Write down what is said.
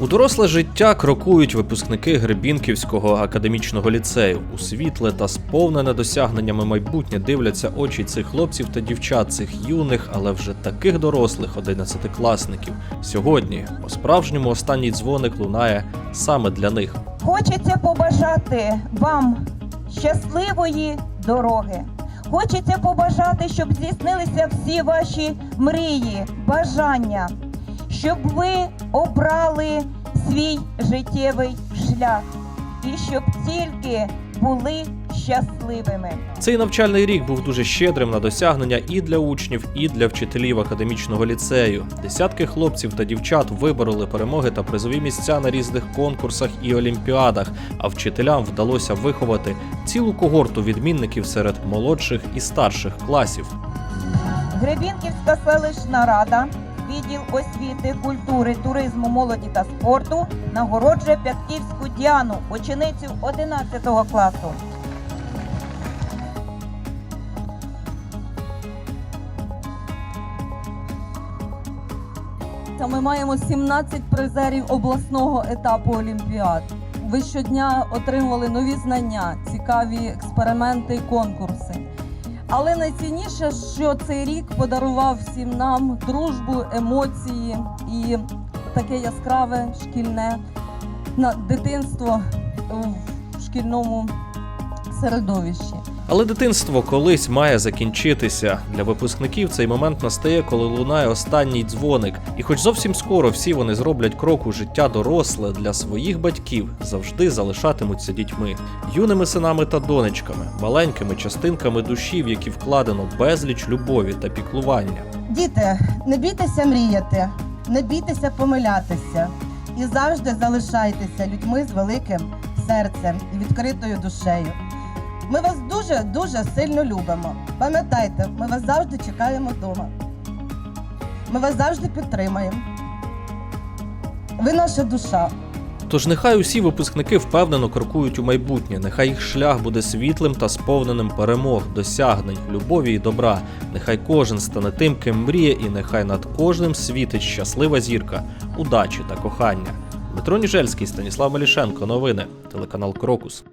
У доросле життя крокують випускники Гребінківського академічного ліцею. У світле та сповнене досягненнями майбутнє дивляться очі цих хлопців та дівчат, цих юних, але вже таких дорослих одинадцятикласників. Сьогодні по-справжньому останній дзвоник лунає саме для них. Хочеться побажати вам щасливої дороги. Хочеться побажати, щоб здійснилися всі ваші мрії, бажання, щоб ви обрали свій життєвий шлях і щоб тільки були щасливими. Цей навчальний рік був дуже щедрим на досягнення і для учнів, і для вчителів академічного ліцею. Десятки хлопців та дівчат вибороли перемоги та призові місця на різних конкурсах і олімпіадах. А вчителям вдалося виховати цілу когорту відмінників серед молодших і старших класів. Гребінківська селищна рада, відділ освіти, культури, туризму, молоді та спорту нагороджує Пятківську Діану, ученицю 11 класу. Та Ми маємо 17 призерів обласного етапу Олімпіад. Ви щодня отримували нові знання, цікаві експерименти і конкурси. Але найцінніше, що цей рік подарував всім нам дружбу, емоції і таке яскраве шкільне дитинство в шкільному середовищі. Але дитинство колись має закінчитися. Для випускників цей момент настає, коли лунає останній дзвоник. І хоч зовсім скоро всі вони зроблять крок у життя доросле для своїх батьків, завжди залишатимуться дітьми, юними синами та донечками, маленькими частинками душі, в які вкладено безліч любові та піклування. Діти, не бійтеся мріяти, не бійтеся помилятися і завжди залишайтеся людьми з великим серцем і відкритою душею. Ми вас дуже дуже сильно любимо. Пам'ятайте, ми вас завжди чекаємо вдома. Ми вас завжди підтримаємо. Ви наша душа. Тож нехай усі випускники впевнено крокують у майбутнє, нехай їх шлях буде світлим та сповненим перемог, досягнень, любові і добра. Нехай кожен стане тим, ким мріє, і нехай над кожним світить щаслива зірка, удачі та кохання. Дмитро Ніжельський, Станіслав Малішенко. Новини. Телеканал Крокус.